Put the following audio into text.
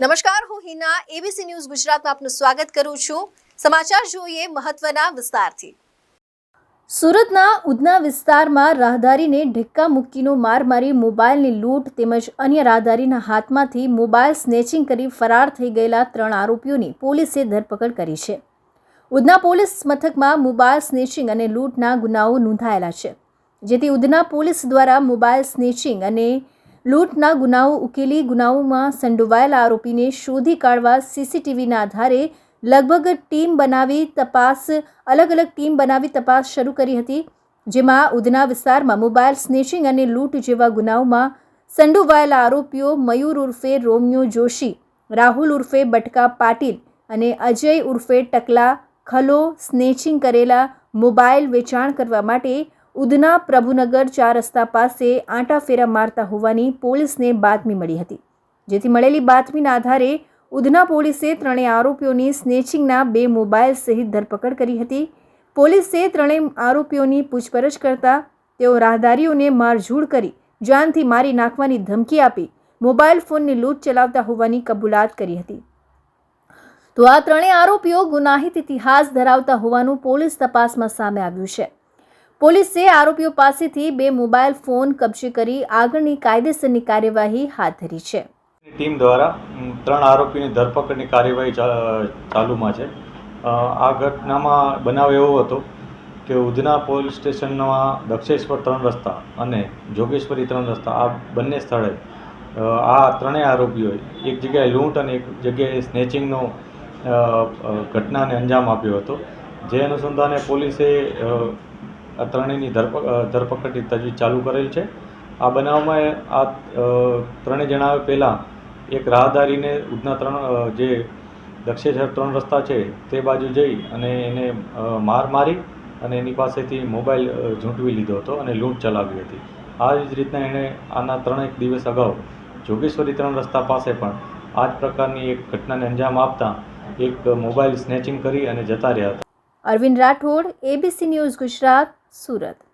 નમસ્કાર, હું Hina ABC news ગુજરાતમાં આપનું સ્વાગત કરું છું. સમાચાર જોઈએ મહત્વના વિસ્તારથી. સુરતના ઉધના વિસ્તારમાં રાહદારીને ઢેક્કા મુક્કીનો માર મારી મોબાઈલની લૂંટ તેમજ અન્ય રાહદારીના હાથમાંથી મોબાઈલ સ્નેચિંગ કરી ફરાર થઈ ગયેલા ત્રણ આરોપીઓની પોલીસે ધરપકડ કરી છે. ઉધના પોલીસ મથકમાં મોબાઈલ સ્નેચિંગ અને લૂંટના ગુનાઓ નોંધાયેલા છે. જેથી ઉધના પોલીસ દ્વારા મોબાઈલ સ્નેચિંગ અને લૂંટના ગુનાઓ ઉકેલી ગુનાઓમાં સંડોવાયેલા આરોપીને શોધી કાઢવા સીસીટીવીના આધારે લગભગ ટીમ બનાવી તપાસ અલગ અલગ ટીમ બનાવી તપાસ શરૂ કરી હતી, જેમાં ઉધના વિસ્તારમાં મોબાઈલ સ્નેચિંગ અને લૂંટ જેવા ગુનાઓમાં સંડોવાયેલા આરોપીઓ મયુર ઉર્ફે રોમિયો જોશી, રાહુલ ઉર્ફે બટકા પાટીલ અને અજય ઉર્ફે ટકલા ખલો સ્નેચિંગ કરેલા મોબાઈલ વેચાણ કરવા માટે ઉધના પ્રભુનગર ચાર રસ્તા પાસે આંટાફેરા મારતા હોવાની પોલીસને બાતમી મળી હતી, જેથી મળેલી બાતમીના આધારે ઉધના પોલીસે ત્રણેય આરોપીઓની સ્નેચિંગના બે મોબાઈલ સહિત ધરપકડ કરી હતી. પોલીસે ત્રણેય આરોપીઓની પૂછપરછ કરતા તેઓ રાહદારીઓને મારઝૂડ કરી જાનથી મારી નાખવાની ધમકી આપી મોબાઈલ ફોનની લૂંટ ચલાવતા હોવાની કબૂલાત કરી હતી. તો આ ત્રણેય આરોપીઓ ગુનાહિત ઇતિહાસ ધરાવતા હોવાનું પોલીસ તપાસમાં સામે આવ્યું છે. પોલીસે આરોપીઓ પાસેથી બે મોબાઈલ ફોન કબજે કરી આગળની કાયદેસરની કાર્યવાહી હાથ ધરી છે. ટીમ દ્વારા ત્રણ આરોપીની ધરપકડની કાર્યવાહી ચાલુમાં છે. આ ઘટનામાં બનાવ એવો હતો કે ઉધના પોલીસ સ્ટેશનમાં દક્ષેશ્વર ત્રણ રસ્તા અને જોગેશ્વરી ત્રણ રસ્તા આ બંને સ્થળે આ ત્રણેય આરોપીઓએ એક જગ્યાએ લૂંટ અને એક જગ્યાએ સ્નેચિંગનો ઘટનાને અંજામ આપ્યો હતો. જે અનુસંધાને પોલીસે આ ત્રણેયની ધરપ ધરપકડની તજવીજ ચાલુ કરેલ છે. આ બનાવમાં આ ત્રણેય જણાવે પહેલાં એક રાહદારીને ઉધના ત્રણ જે દક્ષેશ્વર ત્રણ રસ્તા છે તે બાજુ જઈ અને એને માર મારી અને એની પાસેથી મોબાઈલ ઝૂંટવી લીધો હતો અને લૂંટ ચલાવી હતી. આ જ રીતના એણે આના ત્રણેક દિવસ અગાઉ જોગેશ્વરી ત્રણ રસ્તા પાસે પણ આ જ પ્રકારની એક ઘટનાને અંજામ આપતા એક મોબાઈલ સ્નેચિંગ કરી અને જતા રહ્યા હતા. Arvind Rathod ABC news Gujarat. Surat.